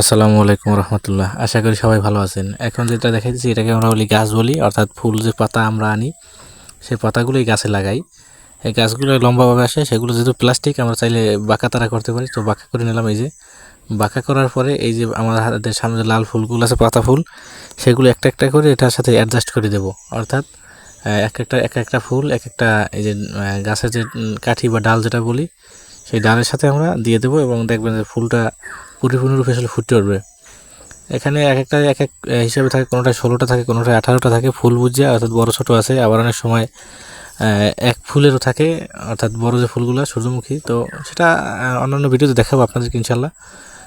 আসসালামু আলাইকুম রহমতুল্লাহ। আশা করি সবাই ভালো আছেন। এখন যেটা দেখাইতেছি, এটাকে আমরা বলি গাছ বলি, অর্থাৎ ফুল যে পাতা আমরা আনি, সেই পাতাগুলো এই গাছে লাগাই। এই গাছগুলো লম্বাভাবে আসে, সেগুলো যেহেতু প্লাস্টিক, আমরা চাইলে বাঁকা তারা করতে পারি। তো বাঁকা করে নিলাম এই যে। বাঁকা করার পরে এই যে আমার হাতের সামনে যে লাল ফুলগুলো আছে, পাতা ফুল, সেগুলো একটা একটা করে এটার সাথে অ্যাডজাস্ট করে দেব। অর্থাৎ এক একটা এক একটা ফুল, এক একটা এই যে গাছের যে কাঠি বা ডাল যেটা বলি, সেই ডালের সাথে আমরা দিয়ে দেবো এবং দেখবেন যে ফুলটা পরিপূর্ণরূপে আসলে ফুটে উঠবে। এখানে এক একটা এক এক হিসাবে থাকে, কোনোটা ষোলোটা থাকে, কোনোটা আঠারোটা থাকে, ফুল বুঝিয়া অর্থাৎ বড় ছোট আছে। আবার অনেক সময় এক ফুলেরও থাকে, অর্থাৎ বড় যে ফুলগুলো, সূর্যমুখী। তো সেটা অন্যান্য ভিডিওতে দেখাবো আপনাদেরকে ইনশাল্লাহ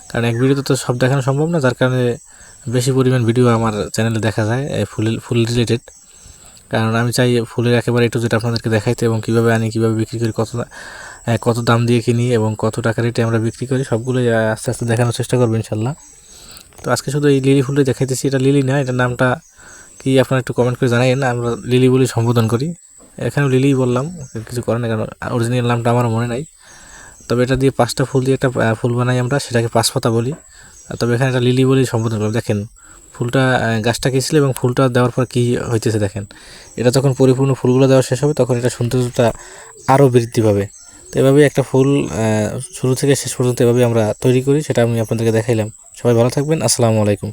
কারণ এক ভিডিওতে তো সব দেখানো সম্ভব না, যার কারণে বেশি পরিমাণ ভিডিও আমার চ্যানেলে দেখা যায় ফুলের ফুল রিলেটেড কারণ আমি চাই ফুলের একেবারে একটু যেটা আপনাদেরকে দেখাইতে এবং কীভাবে আনি, কীভাবে বিক্রি করি, কত কত দাম দিয়ে কিনি এবং কত টাকা রেটে আমরা বিক্রি করি সবগুলোই আহ, আস্তে আস্তে দেখানোর চেষ্টা করব ইনশাল্লাহ। তো আজকে শুধু এই লিলি ফুলটাই দেখাইতেছি এটা লিলি না এটার নামটা কি আপনারা একটু কমেন্ট করে জানাইন আমরা লিলি বলে সম্বোধন করি। এখানেও লিলিই বললাম কিছু করে না কারণ অরিজিনাল নামটা আমার মনে নাই। তবে এটা দিয়ে পাঁচটা ফুল দিয়ে একটা ফুল বানাই আমরা সেটাকে পাঁচ পাতা বলি। তবে এখানে একটা লিলি বলেই সম্বোধন করলাম দেখেন ফুলটা গাছটা গেছিল এবং ফুলটা দেওয়ার পর কী হইতেছে দেখেন। এটা যখন পরিপূর্ণ ফুলগুলো দেওয়া শেষ হবে তখন এটা সৌন্দর্যটা আরও বৃদ্ধি পাবে। তো এভাবেই একটা ফুল শুরু থেকে শেষ পর্যন্ত এভাবে আমরা তৈরি করি, সেটা আমি আপনাদেরকে দেখাইলাম। সবাই ভালো থাকবেন, আসসালামু আলাইকুম।